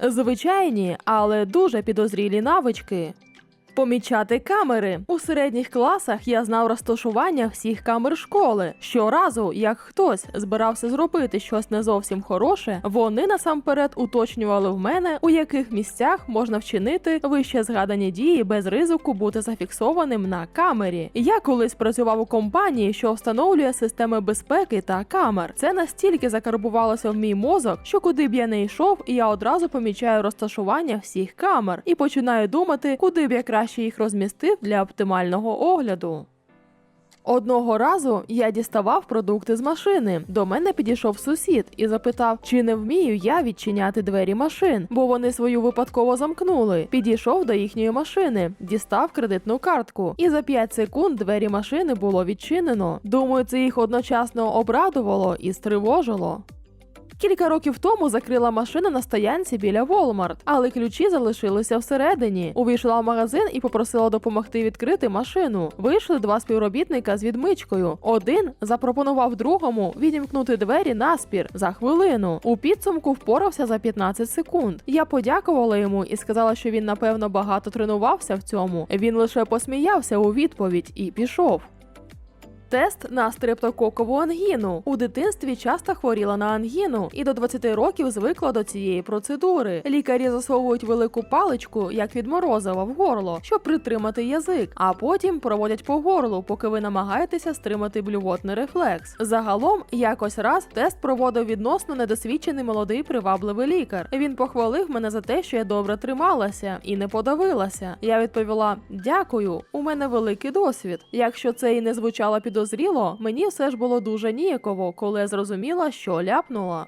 Звичайні, але дуже підозрілі навички. Помічати камери у середніх класах я знав розташування всіх камер школи. Щоразу, як хтось збирався зробити щось не зовсім хороше, вони насамперед уточнювали в мене, у яких місцях можна вчинити вище згадані дії без ризику бути зафіксованим на камері. Я колись працював у компанії, що встановлює системи безпеки та камер. Це настільки закарбувалося в мій мозок, що куди б я не йшов, я одразу помічаю розташування всіх камер і починаю думати, куди б я краще їх розмістив для оптимального огляду. Одного разу я діставав продукти з машини. До мене підійшов сусід і запитав, чи не вмію я відчиняти двері машин, бо вони свою випадково замкнули. Підійшов до їхньої машини, дістав кредитну картку, і за 5 секунд двері машини було відчинено. Думаю, це їх одночасно обрадувало і стривожило. Кілька років тому закрила машина на стоянці біля Walmart, але ключі залишилися всередині. Увійшла в магазин і попросила допомогти відкрити машину. Вийшли два співробітника з відмичкою. Один запропонував другому відімкнути двері наспір за хвилину. У підсумку впорався за 15 секунд. Я подякувала йому і сказала, що він напевно багато тренувався в цьому. Він лише посміявся у відповідь і пішов. Тест на стрептококову ангіну. У дитинстві часто хворіла на ангіну і до 20 років звикла до цієї процедури. Лікарі засовують велику паличку, як від морозива, в горло, щоб притримати язик, а потім проводять по горлу, поки ви намагаєтеся стримати блювотний рефлекс. Загалом, якось раз тест проводив відносно недосвідчений молодий привабливий лікар. Він похвалив мене за те, що я добре трималася і не подавилася. Я відповіла: дякую, у мене великий досвід. Якщо це і не звучало підозріло, мені все ж було дуже ніяково, коли я зрозуміла, що ляпнула.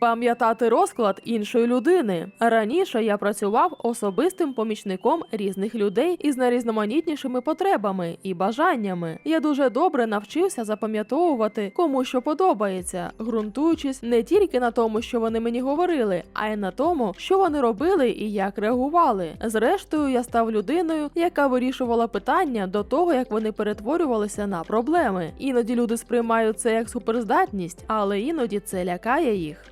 Пам'ятати розклад іншої людини. Раніше я працював особистим помічником різних людей із найрізноманітнішими потребами і бажаннями. Я дуже добре навчився запам'ятовувати, кому що подобається, ґрунтуючись не тільки на тому, що вони мені говорили, а й на тому, що вони робили і як реагували. Зрештою, я став людиною, яка вирішувала питання до того, як вони перетворювалися на проблеми. Іноді люди сприймають це як суперздатність, але іноді це лякає їх.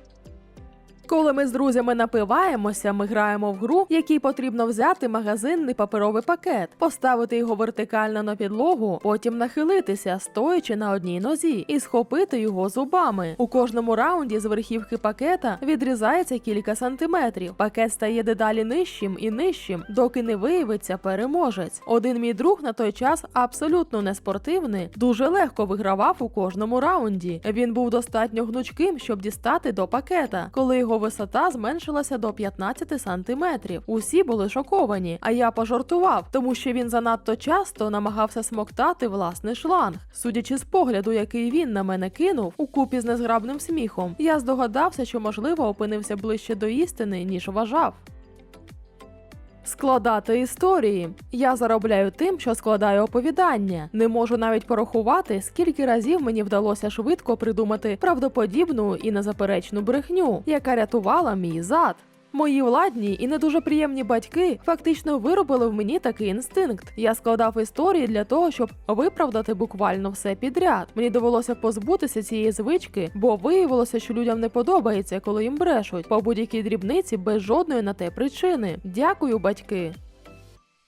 Коли ми з друзями напиваємося, ми граємо в гру, якій потрібно взяти магазинний паперовий пакет, поставити його вертикально на підлогу, потім нахилитися, стоячи на одній нозі, і схопити його зубами. У кожному раунді з верхівки пакета відрізається кілька сантиметрів. Пакет стає дедалі нижчим і нижчим, доки не виявиться переможець. Один мій друг на той час абсолютно не спортивний, дуже легко вигравав у кожному раунді. Він був достатньо гнучким, щоб дістати до пакета, коли його висота зменшилася до 15 сантиметрів. Усі були шоковані, а я пожартував, тому що він занадто часто намагався смоктати власний шланг. Судячи з погляду, який він на мене кинув, у купі з незграбним сміхом, я здогадався, що можливо опинився ближче до істини, ніж вважав. Складати історії. Я заробляю тим, що складаю оповідання. Не можу навіть порахувати, скільки разів мені вдалося швидко придумати правдоподібну і незаперечну брехню, яка рятувала мій зад. Мої владні і не дуже приємні батьки фактично виробили в мені такий інстинкт. Я складав історії для того, щоб виправдати буквально все підряд. Мені довелося позбутися цієї звички, бо виявилося, що людям не подобається, коли їм брешуть по будь-якій дрібниці без жодної на те причини. Дякую, батьки.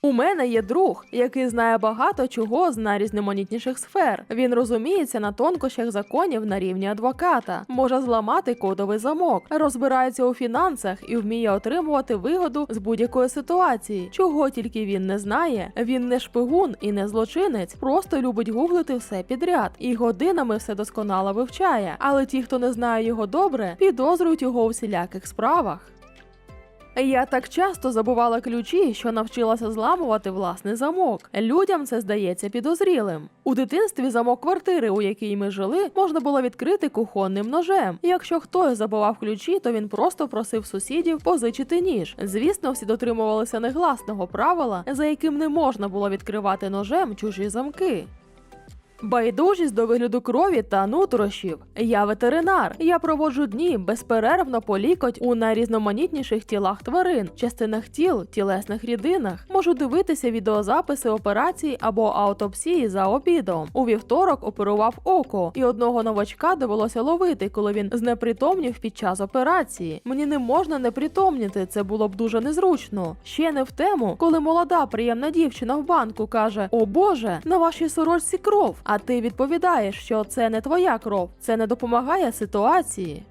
У мене є друг, який знає багато чого з найрізноманітніших сфер. Він розуміється на тонкощах законів на рівні адвоката, може зламати кодовий замок, розбирається у фінансах і вміє отримувати вигоду з будь-якої ситуації. Чого тільки він не знає. Він не шпигун і не злочинець, просто любить гуглити все підряд і годинами все досконало вивчає. Але ті, хто не знає його добре, підозрюють його у всіляких справах. Я так часто забувала ключі, що навчилася зламувати власний замок. Людям це здається підозрілим. У дитинстві замок квартири, у якій ми жили, можна було відкрити кухонним ножем. Якщо хтось забував ключі, то він просто просив сусідів позичити ніж. Звісно, всі дотримувалися негласного правила, за яким не можна було відкривати ножем чужі замки. Байдужість до вигляду крові та нутрощів. Я ветеринар. Я проводжу дні безперервно по лікоть у найрізноманітніших тілах тварин, частинах тіл, тілесних рідинах. Можу дивитися відеозаписи операцій або аутопсії за обідом. У вівторок оперував око, і одного новачка довелося ловити, коли він знепритомнів під час операції. Мені не можна непритомніти, це було б дуже незручно. Ще не в тему, коли молода приємна дівчина в банку каже: О Боже, на вашій сорочці кров. А ти відповідаєш, що це не твоя кров, це не допомагає ситуації.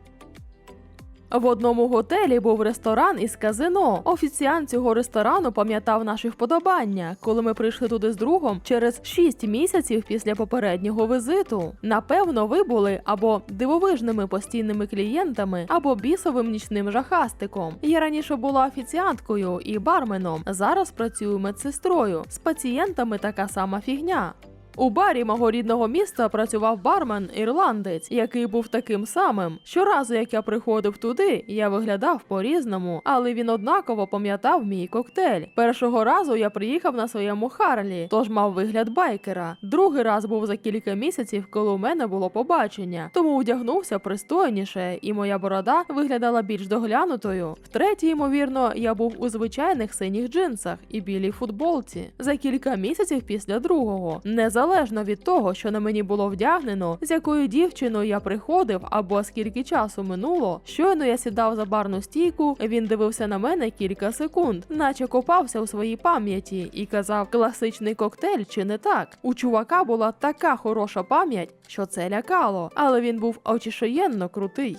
В одному готелі був ресторан із казино. Офіціант цього ресторану пам'ятав наші вподобання, коли ми прийшли туди з другом через 6 місяців після попереднього візиту. Напевно, ви були або дивовижними постійними клієнтами, або бісовим нічним жахастиком. Я раніше була офіціанткою і барменом. Зараз працюю медсестрою. З пацієнтами така сама фігня. У барі мого рідного міста працював бармен ірландець, який був таким самим. Щоразу, як я приходив туди, я виглядав по-різному, але він однаково пам'ятав мій коктейль. Першого разу я приїхав на своєму Харлі, тож мав вигляд байкера. Другий раз був за кілька місяців, коли у мене було побачення, тому одягнувся пристойніше, і моя борода виглядала більш доглянутою. Втретє, ймовірно, я був у звичайних синіх джинсах і білій футболці. За кілька місяців після другого, незалежно від того, що на мені було вдягнено, з якою дівчиною я приходив або скільки часу минуло. Щойно я сідав за барну стійку, він дивився на мене кілька секунд, наче копався у своїй пам'яті, і казав: класичний коктейль чи не так. У чувака була така хороша пам'ять, що це лякало, але він був очішоєнно крутий.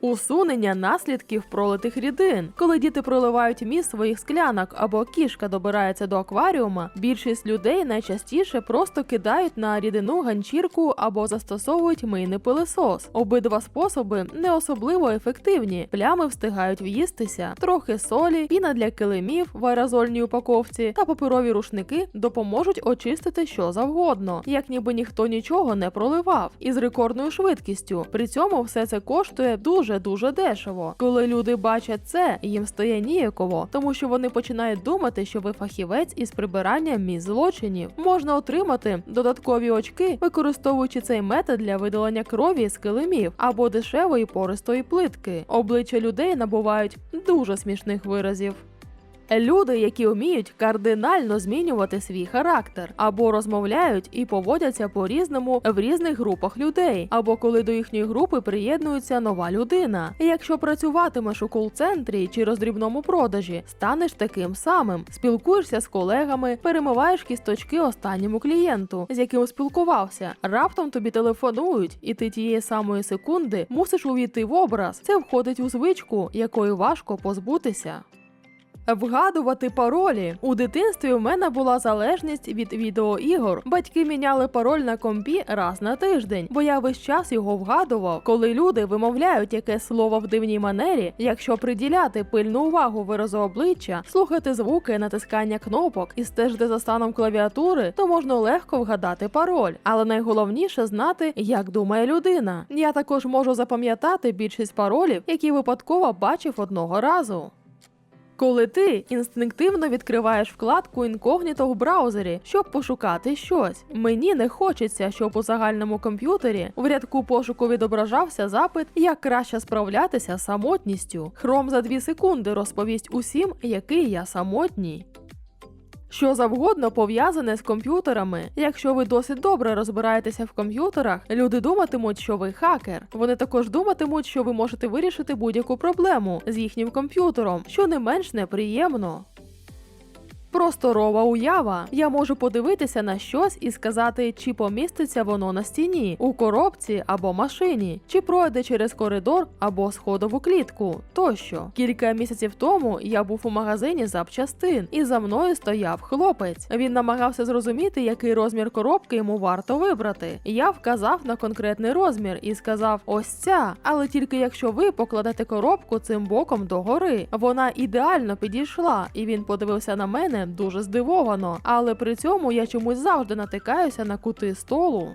Усунення наслідків пролитих рідин. Коли діти проливають міст своїх склянок або кішка добирається до акваріума, більшість людей найчастіше просто кидають на рідину ганчірку або застосовують мийний пилисос. Обидва способи не особливо ефективні. Плями встигають в'їстися, трохи солі, піна для килимів в аерозольній упаковці та паперові рушники допоможуть очистити що завгодно, як ніби ніхто нічого не проливав, і з рекордною швидкістю. При цьому все це коштує дуже дуже дешево. Коли люди бачать це, їм стає ніяково, тому що вони починають думати, що ви фахівець із прибирання місць злочинів. Можна отримати додаткові очки, використовуючи цей метод для видалення крові з килимів або дешевої пористої плитки. Обличчя людей набувають дуже смішних виразів. Люди, які вміють кардинально змінювати свій характер, або розмовляють і поводяться по-різному в різних групах людей, або коли до їхньої групи приєднується нова людина. Якщо працюватимеш у кол-центрі чи роздрібному продажі, станеш таким самим, спілкуєшся з колегами, перемиваєш кісточки останньому клієнту, з яким спілкувався. Раптом тобі телефонують, і ти тієї самої секунди мусиш увійти в образ. Це входить у звичку, якої важко позбутися. Вгадувати паролі у дитинстві у мене була залежність від відеоігор. Батьки міняли пароль на компі раз на тиждень, бо я весь час його вгадував. Коли люди вимовляють якесь слово в дивній манері, якщо приділяти пильну увагу виразу обличчя, слухати звуки, натискання кнопок і стежити за станом клавіатури, то можна легко вгадати пароль. Але найголовніше знати, як думає людина. Я також можу запам'ятати більшість паролів, які випадково бачив одного разу. Коли ти інстинктивно відкриваєш вкладку інкогніто в браузері, щоб пошукати щось. Мені не хочеться, щоб у загальному комп'ютері в рядку пошуку відображався запит, як краще справлятися з самотністю. Хром за дві секунди розповість усім, який я самотній. Що завгодно пов'язане з комп'ютерами. Якщо ви досить добре розбираєтеся в комп'ютерах, люди думатимуть, що ви хакер. Вони також думатимуть, що ви можете вирішити будь-яку проблему з їхнім комп'ютером, що не менш неприємно. Просторова уява. Я можу подивитися на щось і сказати, чи поміститься воно на стіні, у коробці або машині, чи пройде через коридор або сходову клітку. Тощо. Кілька місяців тому я був у магазині запчастин, і за мною стояв хлопець. Він намагався зрозуміти, який розмір коробки йому варто вибрати. Я вказав на конкретний розмір і сказав: ось ця. Але тільки якщо ви покладете коробку цим боком догори. Вона ідеально підійшла, і він подивився на мене дуже здивовано, але при цьому я чомусь завжди натикаюся на кути столу.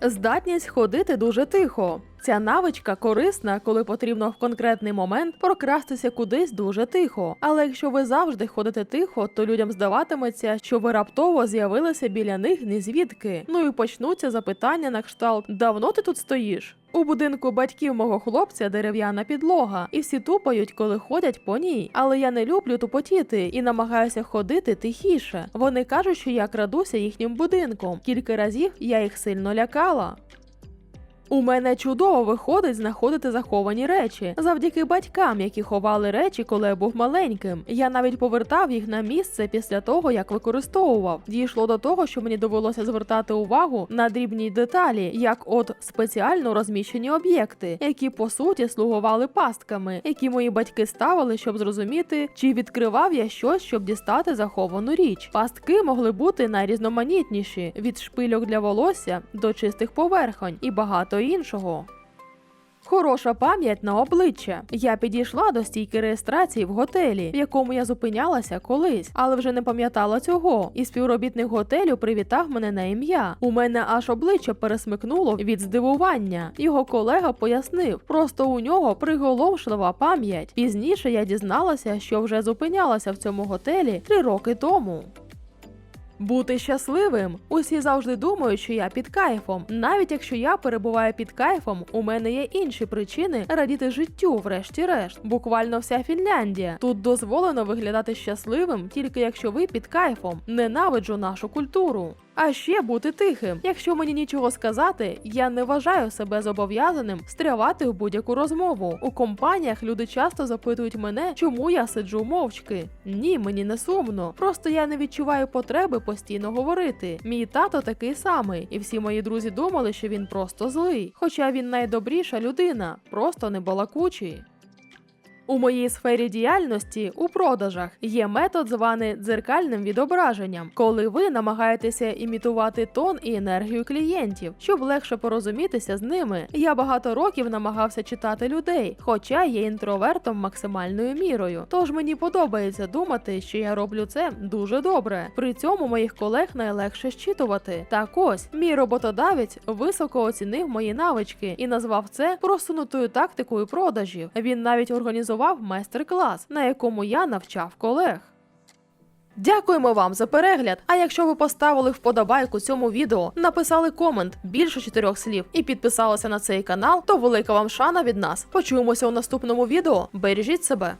Здатність ходити дуже тихо. Ця навичка корисна, коли потрібно в конкретний момент прокрастися кудись дуже тихо. Але якщо ви завжди ходите тихо, то людям здаватиметься, що ви раптово з'явилися біля них ні звідки. Ну і почнуться запитання на кшталт: давно ти тут стоїш? У будинку батьків мого хлопця дерев'яна підлога, і всі тупають, коли ходять по ній. Але я не люблю тупотіти і намагаюся ходити тихіше. Вони кажуть, що я крадуся їхнім будинком. Кілька разів я їх сильно лякала. У мене чудово виходить знаходити заховані речі завдяки батькам, які ховали речі, коли я був маленьким. Я навіть повертав їх на місце після того, як використовував. Дійшло до того, що мені довелося звертати увагу на дрібні деталі, як от спеціально розміщені об'єкти, які по суті слугували пастками, які мої батьки ставили, щоб зрозуміти, чи відкривав я щось, щоб дістати заховану річ. Пастки могли бути найрізноманітніші від шпильок для волосся до чистих поверхонь і багато іншого. Хороша пам'ять на обличчя. Я підійшла до стійки реєстрації в готелі, в якому я зупинялася колись, але вже не пам'ятала цього. І співробітник готелю привітав мене на ім'я. У мене аж обличчя пересмикнуло від здивування. Його колега пояснив, просто у нього приголомшлива пам'ять. Пізніше я дізналася, що вже зупинялася в цьому готелі три роки тому. Бути щасливим. Усі завжди думають, що я під кайфом. Навіть якщо я перебуваю під кайфом, у мене є інші причини радіти життю, врешті-решт. Буквально вся Фінляндія. Тут дозволено виглядати щасливим, тільки якщо ви під кайфом. Ненавиджу нашу культуру. А ще бути тихим. Якщо мені нічого сказати, я не вважаю себе зобов'язаним стрявати в будь-яку розмову. У компаніях люди часто запитують мене, чому я сиджу мовчки. Ні, мені не сумно. Просто я не відчуваю потреби постійно говорити. Мій тато такий самий, і всі мої друзі думали, що він просто злий. Хоча він найдобріша людина, просто не балакучий. У моїй сфері діяльності у продажах є метод, званий дзеркальним відображенням, коли ви намагаєтеся імітувати тон і енергію клієнтів, щоб легше порозумітися з ними. Я багато років намагався читати людей, хоча є інтровертом максимальною мірою. Тож мені подобається думати, що я роблю це дуже добре. При цьому моїх колег найлегше щитувати. Так ось мій роботодавець високо оцінив мої навички і назвав це просунутою тактикою продажів. Він навіть організував майстер-клас, на якому я навчав колег. Дякуємо вам за перегляд. А якщо ви поставили вподобайку цьому відео, написали комент більше чотирьох слів і підписалися на цей канал, то велика вам шана від нас. Почуємося у наступному відео. Бережіть себе.